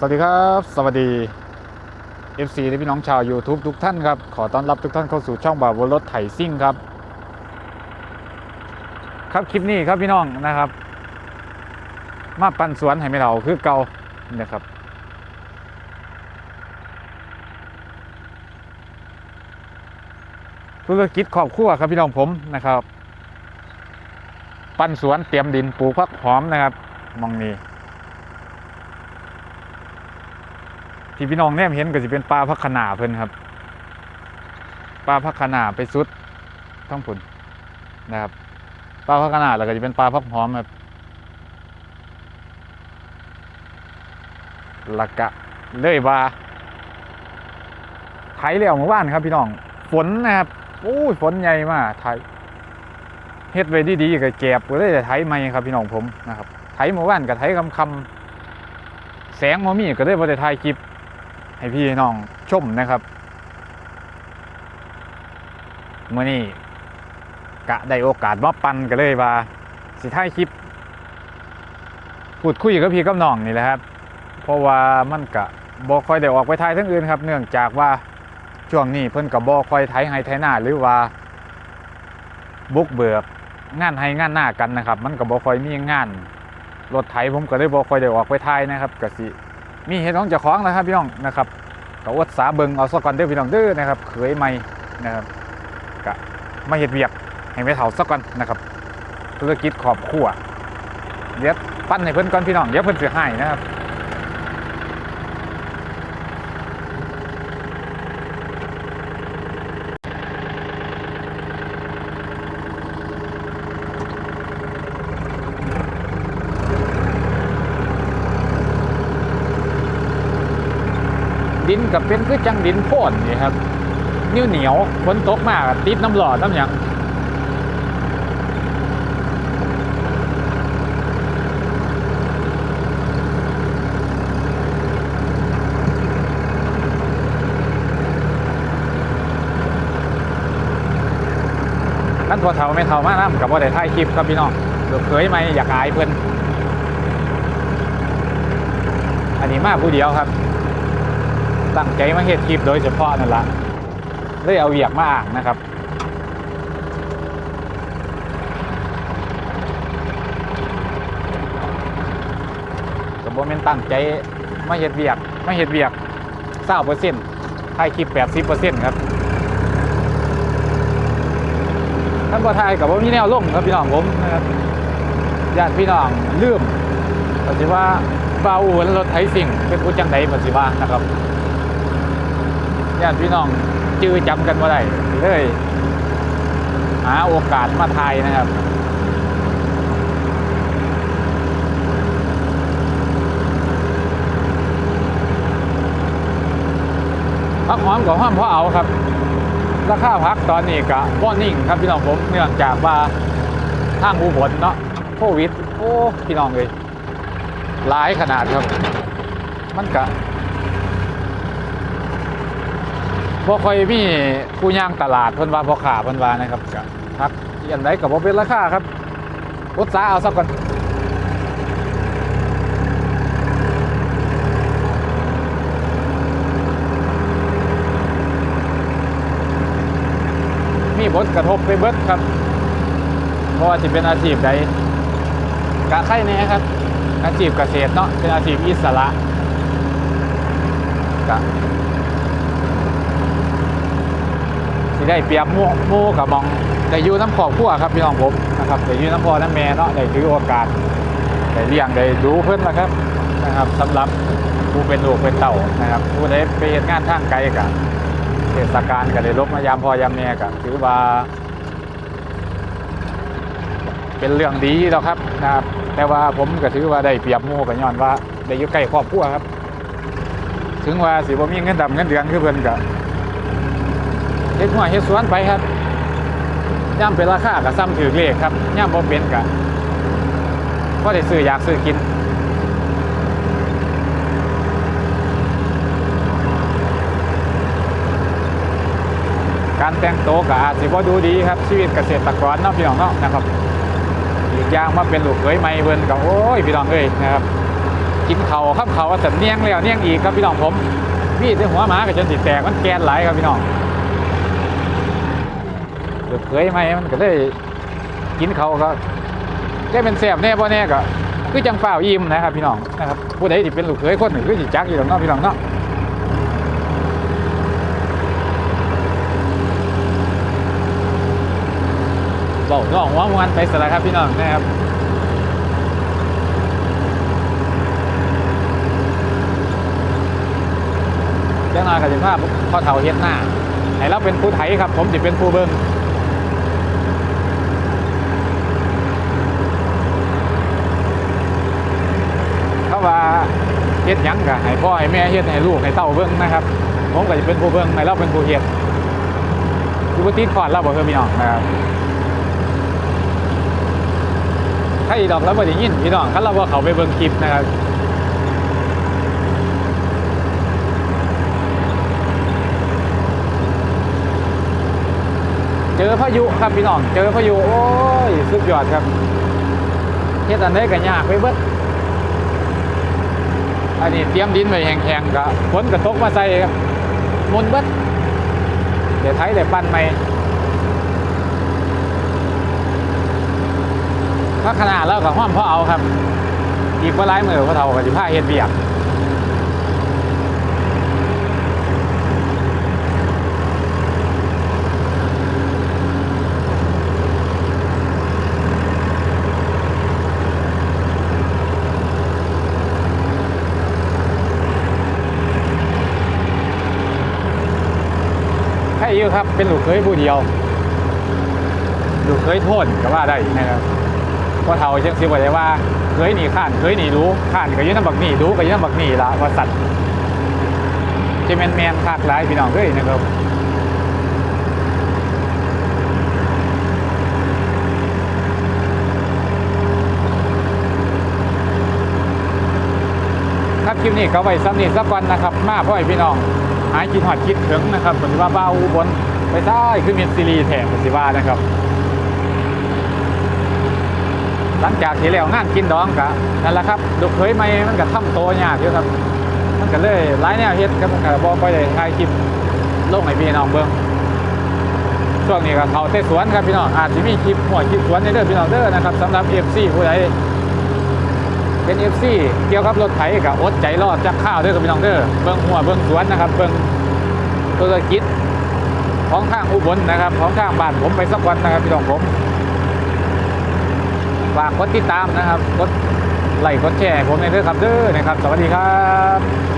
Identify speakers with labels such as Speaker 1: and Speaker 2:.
Speaker 1: สวัสดีครับ สวัสดี FC และพี่น้องชาว YouTube ทุกท่านครับ ขอต้อนรับทุกท่านเข้าสู่ช่องบ่าวรถไถซิ่งครับ ครับคลิปนี้ครับพี่น้องนะครับ มาปั่นสวนให้ไม่เราคือเก่านะครับธุรกิจครอบครัวครับพี่น้องผมนะครับ ปั้นสวนเตรียมดินปลูกผักหอมนะครับมองนี้ ที่พี่น้องแนมเห็นก็จะเป็นปลาพักขนาเพิ่นครับ ปลาพักขนาไปสุดทั้งผุนนะครับปลาพักขนาแล้วก็จะเป็นปลาพักหอมครับละกะเลยว่าไถเลี้ยวเมื่อวานครับพี่น้องฝนนะครับโอ้ยฝนใหญ่มากไถเฮ็ดไว้ดีๆก็แก็บก็เลยจะไถใหม่ครับพี่น้องผมนะครับไถเมื่อวานก็ไถคำคำแสงมอมี่ก็เลยบ่ได้ถ่ายคลิป ให้พี่น้องชมนะครับเมื่อนี้กะได้โอกาสมาปั่นกันเลยว่าสิท้ายคลิปพูดคุยกับพี่กับน้องนี่แหละครับ เพราะว่ามันกะบอคอยได้ออกไปทายทั้งอื่นครับ เนื่องจากว่าช่วงนี้เพิ่นกับบอคอยไทยไฮไทยหน้าหรือว่าบุกเบิกงานไฮงานหน้ากันนะครับ มันกับบอคอยมีงานรถไถผมก็เลยบอคอยได้ออกไปทายนะครับกะสิ มีเห็ดของเจ้าของนะครับพี่น้องนะครับก็อดสาเบิงเอาสก่อนเด้อพี่น้องเด้อนะครับเขยใหม่นะครับก็มาเห็ดเวียกให้ไม่เท่าสักก่อนนะครับธุรกิจขอบครัวเดี๋ยวปั้นให้เพิ่นก่อนพี่น้องเดี๋ยวเพิ่นเสียหายนะครับ ดินกับเป็นคือจังดินโพ่นนี่ครับนิ้วเหนียวฝนตกมากติดน้ำหล่อน้ำหยังนั่นพอเท่าไม่เท่ามากนะกับว่าได้ถ่ายคลิปครับพี่น้องเดี๋ยวเคยไหมอยากอายเพื่อนอันนี้มากผู้เดียวครับ ตั้งใจมาเฮ็ดคลิปโดยเฉพาะนั่นละเลยเอาเวียกมาอ่างนะครับก็บ่แม่นตั้งใจมาเฮ็ดเวียกมาเฮ็ดเวียก20%ถ่ายคลิป80%ครับท่านบ่ถ่ายก็บ่มีแนวลงครับพี่น้องผมนะครับญาติพี่น้องลืมก็สิว่าบาอ้วนรถไถสิ่งเป็นผู้จังได๋บ่สิว่านะครับ ญาติพี่น้องจื้อจำกันว่าได้เลยหาโอกาสมาไทยนะครับพักหอมกับห้อมเพราะเอาครับ ราคาพักตอนนี้ก็บ่นิ่งครับพี่น้องผมเนื่องจากว่าทางอุบลเนาะโควิด โอ้ พี่น้องเลยหลายขนาดครับ มันกะ บ่ค่อยมีผู้ย่างตลาดเพิ่นว่าพ่อขาเพิ่นว่านะครับก็ครับอันใดก็บ่เป็นราคาครับอดสาเอาสักก่อนมีผลกระทบไปเบิดครับเพราะว่าสิเป็นอาชีพใดกะไข่แน่ครับ อาชีพเกษตรเนาะเป็นอาชีพอิสระกะ สิ ได้เปรียบมู่มู่กับมองได้อยู่น้ำครอบครัวครับพี่น้องผมนะครับได้อยู่น้ำพ่อน้ำแม่เนาะได้ถือโอกาสได้เลี้ยงได้ดูเพิ่อนนะครับนะครับสำหรับผู้เป็นลูกเป็นเต่านะครับ ผู้ใดไปเฮ็ดงานทางไกลกับเทศกาลก็ได้ลบมายามพ่อยามแม่ก็ถือว่า เป็นเรื่องดีแล้วครับนะครับ แต่ว่าผมก็ถือว่าได้เปรียบมู่ก็ย้อนว่าได้อยู่ใกล้ครอบครัวครับ ถึงว่าสิบ่มีเงินดำเงินเดือนคือเพิ่อนก็ เฮ็ดหัวเฮ็ดสวนไปครับย่ำเป็นราคากับซ้ำถือเลขครับย่ำบ่เป็นกะก็ได้ซื้ออยากซื้อกินการแต่งโตวก็อาจสิบ่ดูดีครับชีวิตเกษตรกรเนาะพี่น้องเนาะนะครับอีกอย่างมาเป็นลูกเขยใหม่เพิ่นก็โอ้ยพี่น้องเอ้ยนะครับกินเขาข้ามเขาว่าสันเนียงแล้วเนียงอีกครับพี่น้องผมพี่ที่หัวหมากับจนสิดแตกมันแกนไหลครับพี่น้อง เดือดเคยไหมมันก็ได้กินเขาก็แค่เป็นแสบแน่บ่แน่ก็คือจังเฝ้าวยิ้มนะครับพี่น้องนะครับผู้ใดที่เป็นลูกเคยคนหนึ่งคือจิจักอยู่หรอกเนาะพี่น้องเนาะบอกน้องว่ามันไปสละครับพี่น้องนะครับเจ้าหน้ากับสิภาพ่อเฒ่าเฮ็ดหน้าให้เราเป็นผู้ไถครับ ผมจะเป็นผู้เบิ้งเขาว่า เฮ็ดยังกะให้พ่อให้แม่เฮ็ดให้ลูกให้เต้าเบิ้งนะครับ ผมก็จะเป็นผู้เบิ้งให้เราเป็นผู้เฮ็ดคือบ่ติดขอดเราบ่เพิ่นพี่น้องนะครับถ้าอีดอกแล้วบ่ได้ยินพี่น้องคันเราบ่เข้าไปเบิ่งคลิปนะครับเจอพายุครับพี่น้อง เจอพายุ โอ้ย สุดยอดครับเฮ็ดอันใดก็ยากไปเบิด อันนี้เตรียมดินไว้แห้งๆก็ฝนกระตกมาใส่ครับมุนเบิดเดี๋ยวไทยเดี๋ยวปั้นใหม่ถ้าขนาดแล้วก็ห้อมพอเอาครับ อีกว่าร้ายมือพอเท่ากับสิผ้าเฮ็ดเบียก ให้เยอะครับ เป็นลูกเคยผู้เดียว ลูกเคยโทษก็ว่าได้นะครับพราะเท่าจังสิบอกได้ว่าเคยหนีข้านเคยหนีรู้ข้านก็ยืนน้ำบักหนีรู้ก็ยืนน้ำบักหนีละว่าสัตว์จะแมนแมนๆคากหลายพี่น้องเฮ้ยนะครับครับคลิปนี้ก็ไว้ซ้ำนี้สักวันนะครับ มาพ่อให้พี่น้อง หายคิดหอดคิดถึงนะครับปฏิว่าบ้าอุบลไปได้คือมีซีรีส์แถมปฏิว่านะครับ หลังจากที่แล้วงานกินดองกะนั่นแหละครับลูเคยไม่มันก็ทำโตยากอยู่ครับ มันก็เลยหลายแนวเฮ็ดครับมันก็บ่ค่อยได้ถ่ายคลิปลงให้พี่น้องเบิ่งช่วงนี้ก็เขาเตะสวนครับพี่น้องอาจจะมีคลิปหัวคลิปสวนในเด้องพี่น้องเด้อนะครับสำหรับ FC ผู้ใด เป็น FC เกี่ยวกับรถไถกับอดใจรอดจากข้าวเด้อครับพี่น้องเด้อเบิ่งหัวเบิ่งสวนนะครับเบิ่งธุรกิจของข้างอุบลนะครับของข้างบ้านผมไปสักวันนะครับพี่น้องผมฝากกดติดตามนะครับกดไลค์กดแชร์ผมในเด้อครับเด้อนะครับ สวัสดีครับ